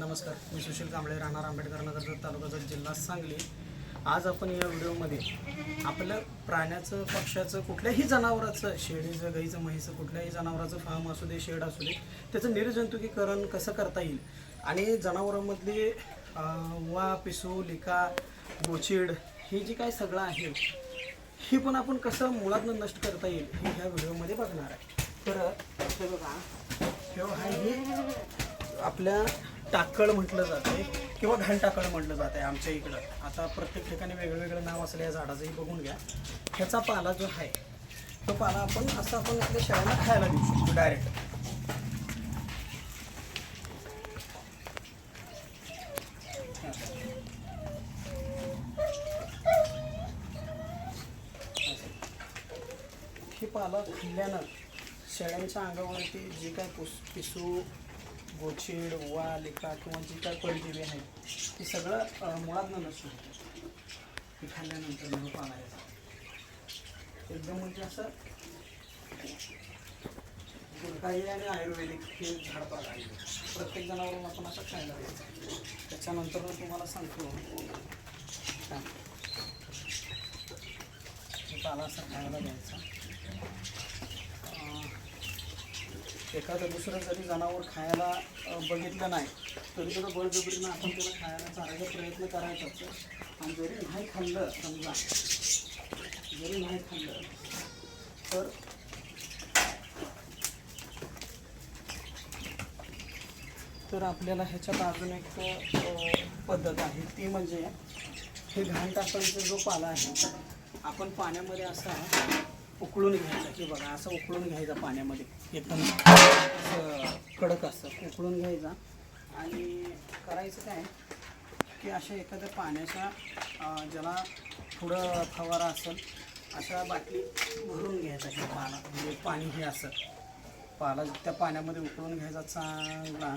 नमस्कार मी सुशील कांबळे राहणार आंबेडकर नगर तालुका जत जिल्हा सांगली. आज आपण या व्हिडिओमध्ये आपलं प्राण्याचं पक्ष्याचं कुठल्याही जनावराचं शेळीचं गाईचं म्हैचं कुठल्याही जनावराचं फार्म असू दे शेड असू दे त्याचं निर्जंतुकीकरण कसं करता येईल? आणि जनावरांमधली वा पिसू लिका गोचिड हे जी काय सगळं आहे हे पण आपण कसं मुळातनं नष्ट करता येईल हे ह्या व्हिडिओमध्ये बघणार आहे. तर हे बघा हे आपल्या टाकळ म्हटलं जाते किंवा घाण म्हटलं म्हटलं जाते आमच्या इकडं. आता प्रत्येक ठिकाणी वेगवेगळं नाव असलं या झाडाचंही बघून घ्या. ह्याचा पाला जो आहे तो पाला आपण असं आपण आपल्या शेळ्यांना खायला देऊ शकतो डायरेक्ट हे पाला खाल्ल्यानं शेळ्यांच्या अंगावरती जे काय पुस पिसू गोचिड वा लेखा किंवा जी काय परजीवी आहेत ते सगळं मुळात नसतं ते खाल्ल्यानंतर मग पाला एकदम म्हणजे असं गुणकारी आणि आयुर्वेदिक हे झाडपाला आहे. प्रत्येक जनावरांना आपण असं खायला द्यायचं त्याच्यानंतर तुम्हाला सांगतो. पाला असा खायला द्यायचा. एखादं दुसरं जरी जनावर खायला बघितलं नाही तरी सुद्धा बळजबरीनं आपण त्याला खायला चारायचा प्रयत्न करायचाच आणि जरी नाही खाल्लं समजा जरी नाही खाल्लं तर तर आपल्याला ह्याच्यात अजून एक पद्धत आहे. ती म्हणजे हे घाण टाकायचा जो पाला आहे आपण पाण्यामध्ये असा उकळून घ्यायचा की बघा असं उकळून घ्यायचा पाण्यामध्ये. एकदम कडक असतं. उकळून घ्यायचा. आणि करायचं काय? की अशा एखाद्या पाण्याच्या ज्याला थोडं फवारा असेल अशा बाटली भरून घ्यायचा हे पाला म्हणजे पाणी हे असं. पाला त्या पाण्यामध्ये उकळून घ्यायचा चांगला.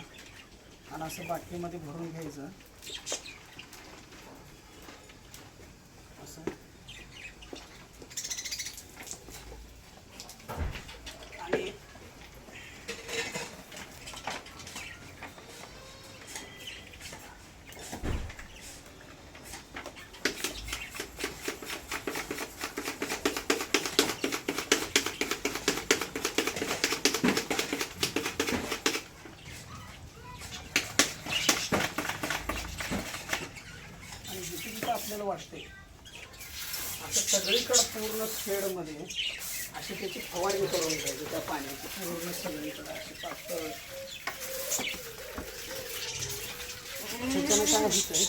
आणि असं बाटलीमध्ये भरून घ्यायचं. असं आणि आणि जिथे जिथे आपल्याला वाटते असं सगळीकडं पूर्ण शेडमध्ये अशी त्याची फवारणी करून घ्यायची त्या पाण्याची पूर्ण सगळीकडं अशी पातळ. त्याच्यानं काय होतंय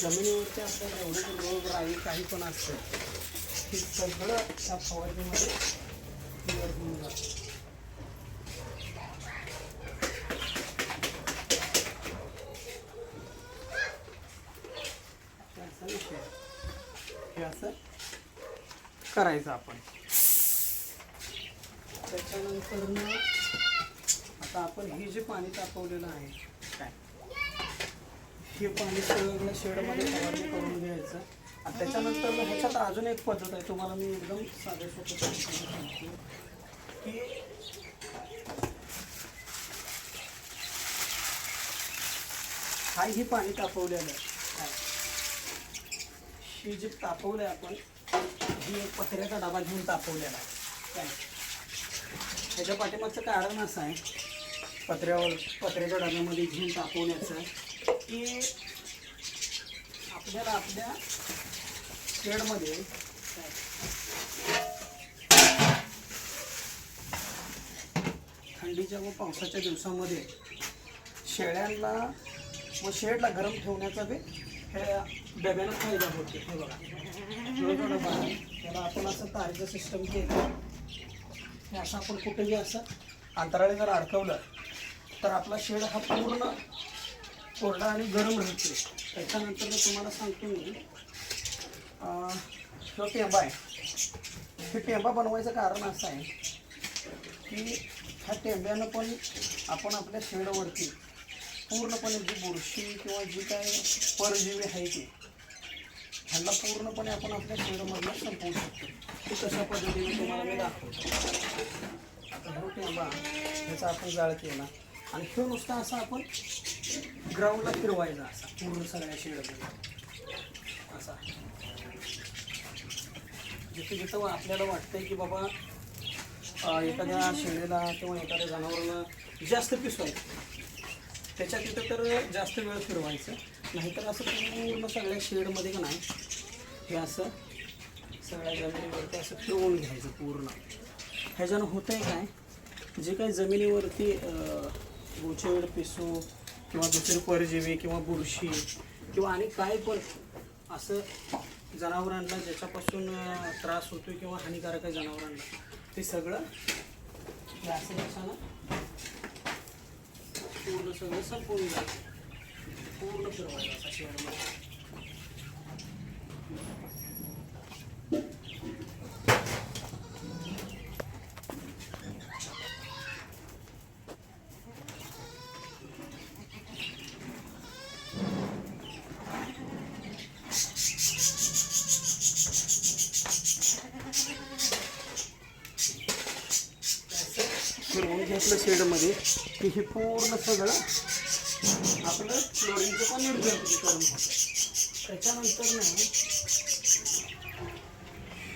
जमिनीवरती आपल्याला एवढं रोग राही काही पण असतं हे सगळं त्या फवारणीमध्ये क्लिअर होऊन जातं. असं हे असं करायचं आपण. त्याच्यानंतर मग आता आपण हे जे पाणी तापवलेलं आहे काय? हे पाणी सगळं शेडमध्ये फवारणी करून घ्यायचं. आणि त्याच्यानंतर मग ह्याच्यात अजून एक पद्धत आहे तुम्हाला मी एकदम साध्या सोप्या सांगतो की हाय ही पाणी तापवलेलं आहे. काय? ही जी तापवलं आहे आपण ही एक पत्र्याचा डबा घेऊन तापवलेला आहे. त्याच्या पाठीमागचं कारण असं आहे पत्र्यावर पत्र्याच्या डब्यामध्ये घेऊन तापवण्याचं की आपल्याला आपल्या शेडमध्ये थंडीच्या व पावसाच्या दिवसामध्ये शेळ्यांना व शेडला गरम ठेवण्याचा बी डब्यानं फायदा होतो हे बघा. डबा त्याला आपण असं तारेचं सिस्टम केलं. हे असं आपण कुठेही असं अंतराळी जर अडकवलं तर आपला शेड हा पूर्ण कोरडा आणि गरम राहतो त्याच्यानंतर मी तुम्हाला सांगतो मी जो टेंबा आहे. हे टेंबा बनवायचं कारण असं आहे की ह्या टेंब्यानं पण आपण आपल्या शेडवरती पूर्णपणे जी बुरशी किंवा जी काय परजीवी आहे ती ह्यांना पूर्णपणे आपण आपल्या शेडमधनं संपवू शकतो. ते कशा पद्धतीने तुम्हाला मी दाखवतो. आता हा टेंबा ह्याचा आपण जाळ केला. आणि हे नुसता असा आपण ग्राउंडला फिरवायचा असा पूर्ण सगळ्या शरीरामध्ये असा. जिथं जिथं आपल्याला वाटतंय की बाबा एखाद्या शेळीला किंवा एखाद्या जनावराला जास्त पिसवायचं. त्याच्या तिथं तर जास्त वेळ फिरवायचं. नाहीतर असं पूर्ण सगळ्या शेडमध्ये का नाही हे असं सगळ्या जमिनीवरती असं फिरवून घ्यायचं पूर्ण. ह्याच्यानं होतं आहे काय जे काही जमिनीवरती अं, गोचेड पिसू किंवा दुसरी परजीवी किंवा बुरशी किंवा आणि काय पण असं जनावरांना ज्याच्यापासून त्रास होतो किंवा हानिकारक आहे जनावरांना ते सगळं हे असं पूर्ण सगळं संपवून जायचं. पूर्ण फिरवायचं असं शेडमध्ये फिरवून घेतलं शेडमध्ये की हे पूर्ण सगळं आपलं फ्लोरिंगचं पण निर्जंतुकीकरण होतं त्याच्यानंतर ना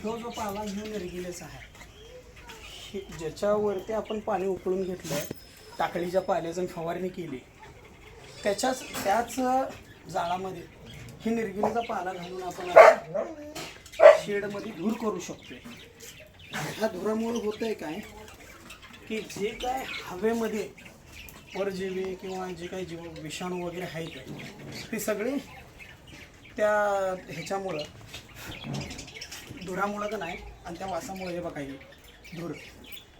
तो जो पाला घेऊन निर्गिलेचा आहे ज्याच्यावरती आपण पाणी उकळून घेतलं आहे टाकळीच्या पाल्याचं फवारणी केली त्याच्याच त्याच जाळामध्ये ही निर्गिलेचा पाला घालून आपण शेडमध्ये धूर करू शकतो ह्या धुरामुळे होतंय काय? की जे काय हवेमध्ये परजीवी किंवा जे काही जीव विषाणू वगैरे आहेत ते सगळे त्या ह्याच्यामुळं धुरामुळं तर नाही आणि त्या वासामुळे हे बघा धूर.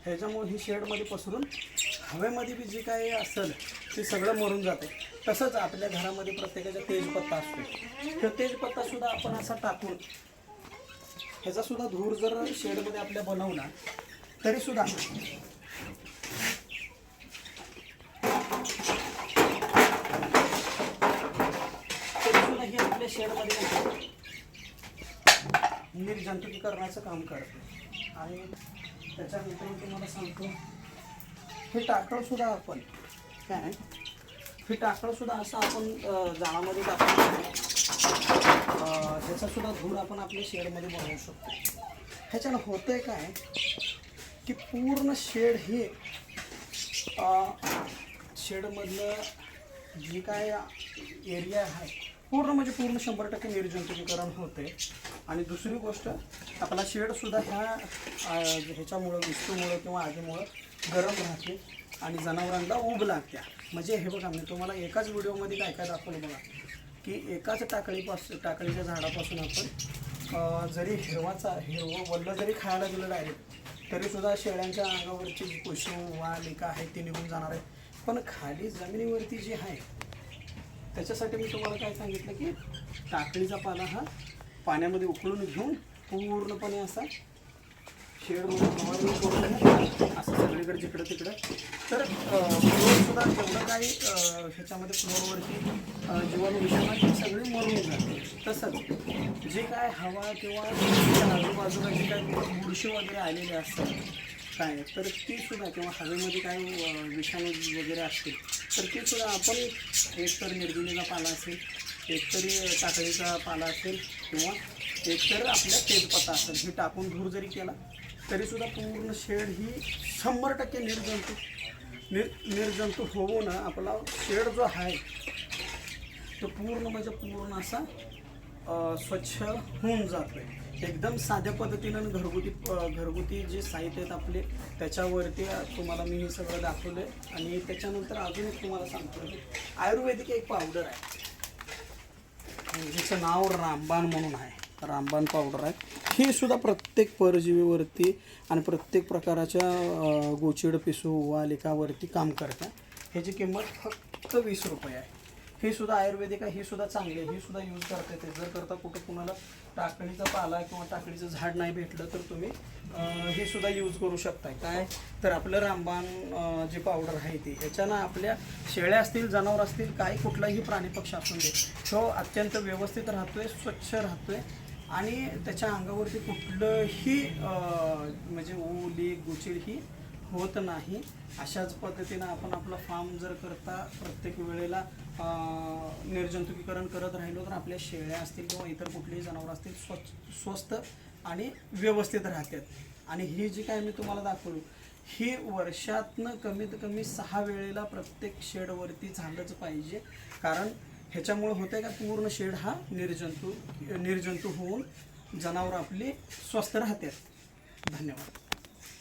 ह्याच्यामुळे ही शेडमध्ये पसरून हवेमध्ये बी जे काही असेल ते सगळं मरून जाते. तसंच आपल्या घरामध्ये प्रत्येकाचा तेजपत्ता असतो तर तेजपत्तासुद्धा आपण असा टाकून ह्याचासुद्धा धूर जर शेडमध्ये आपल्या बनवला तरीसुद्धा सुद्धा तरी सुद्धा हे आपल्या शेडमध्ये निर्जंतुकीकरणाचं काम करते. आणि त्याच्यानंतर मी तुम्हाला सांगतो हे टाकळसुद्धा आपण काय? हे टाकळ सुद्धा असं आपण जाळामध्ये टाकून ह्याचासुद्धा धूर आपण आपल्या शेडमध्ये बनवू शकतो. ह्याच्यानं होतं आहे काय? की पूर्ण शेड हे शेडमधलं जे काय एरिया आहे पूर्ण म्हणजे पूर्ण शंभर टक्के निर्जंतुकीकरण होते. आणि दुसरी गोष्ट आपला शेडसुद्धा ह्या ह्याच्यामुळं विस्तूमुळं किंवा आगीमुळं गरम राहते आणि जनावरांना उब लागत्या म्हणजे हे बघा मी तुम्हाला एकाच व्हिडिओमध्ये काय काय दाखवलं बघा की एकाच टाकळीपासून टाकळीच्या झाडापासून आपण जरी हिरवाचा हिरवं वल्ल जरी खायला गेलं डायरेक्ट तरीसुद्धा शेळ्यांच्या अंगावरची जी कुशू वा लिका आहे ती निघून जाणार आहे पण खाली जमिनीवरती जी आहे त्याच्यासाठी मी तुम्हाला काय सांगितलं की टाकळीचा पाला हा पाण्यामध्ये उकळून घेऊन पूर्णपणे असा शेडमध्ये फवारणी करून असं सगळीकडे जिकडं तिकडं. तर फ्लोरसुद्धा जेवढं काही ह्याच्यामध्ये फ्लोअरवरती जीवाणू विषाणू आहे, मरून जाते तसंच जे काय हवा किंवा आजूबाजूला जे काय बुरशी वगैरे आलेले असतात काय तर ती सुद्धा किंवा हवेमध्ये काय विषाणू वगैरे असतील तर ते सुद्धा आपण एकतर निर्गिलेचा पाला असेल एकतरी टाकळीचा पाला असेल किंवा एकतर आपल्या तेजपत्ता असेल. हे टाकून धूर जरी केला तरीसुद्धा पूर्ण शेड ही शंभर टक्के निर्जंतू. निर निर्जंतू होऊन आपला शेड जो आहे तो पूर्ण म्हणजे पूर्ण असा स्वच्छ होऊन जातो आहे एकदम साध्या पद्धतीनं आणि घरगुती घरगुती जे साहित्य आहेत आपले त्याच्यावरती तुम्हाला मी हे सगळं दाखवलं आहे आणि त्याच्यानंतर अजून एक तुम्हाला सांगतो आयुर्वेदिक एक पावडर आहे. जिचं नाव रामबाण म्हणून आहे. रामबाण पावडर आहे. ही सुद्धा प्रत्येक परजीवीवरती आणि प्रत्येक प्रकाराच्या गोचिड पिसू वालिकावरती काम करतं. ह्याची किंमत फक्त वीस रुपये आहे. हे सुद्धा आयुर्वेदिक आहे ही सुद्धा चांगली आहे ही सुद्धा यूज करता येते. जर करता कुठं कुणाला टाकळीचा पाला किंवा टाकळीचं झाड नाही भेटलं तर तुम्ही हे सुद्धा यूज करू शकताय. काय? तर आपलं रामबाण जे पावडर आहे ते. ह्याच्यानं आपल्या शेळ्या असतील जनावर असतील काही कुठलाही प्राणी पक्षी असून दे तो अत्यंत व्यवस्थित राहतोय स्वच्छ राहतोय आणि त्याच्या अंगावरती कुठलंही म्हणजे ओली गुचिड ही होत नाही. अशाच पद्धतीनं आपण आपला फार्म जर करता प्रत्येक वेळेला निर्जंतुकीकरण करत राहिलो तर आपल्या शेळ्या असतील किंवा इतर कुठलीही जनावरं असतील स्वच्छ स्वस्त आणि व्यवस्थित राहतात. आणि ही जी काय मी तुम्हाला दाखवलो ही वर्षातनं कमीत कमी सहा वेळेला प्रत्येक शेडवरती झालंच पाहिजे. कारण ह्याच्यामुळे आहे का पूर्ण शेड हा निर्जंतू निर्जंतू होऊन जनावरं आपली स्वस्त राहतात. धन्यवाद.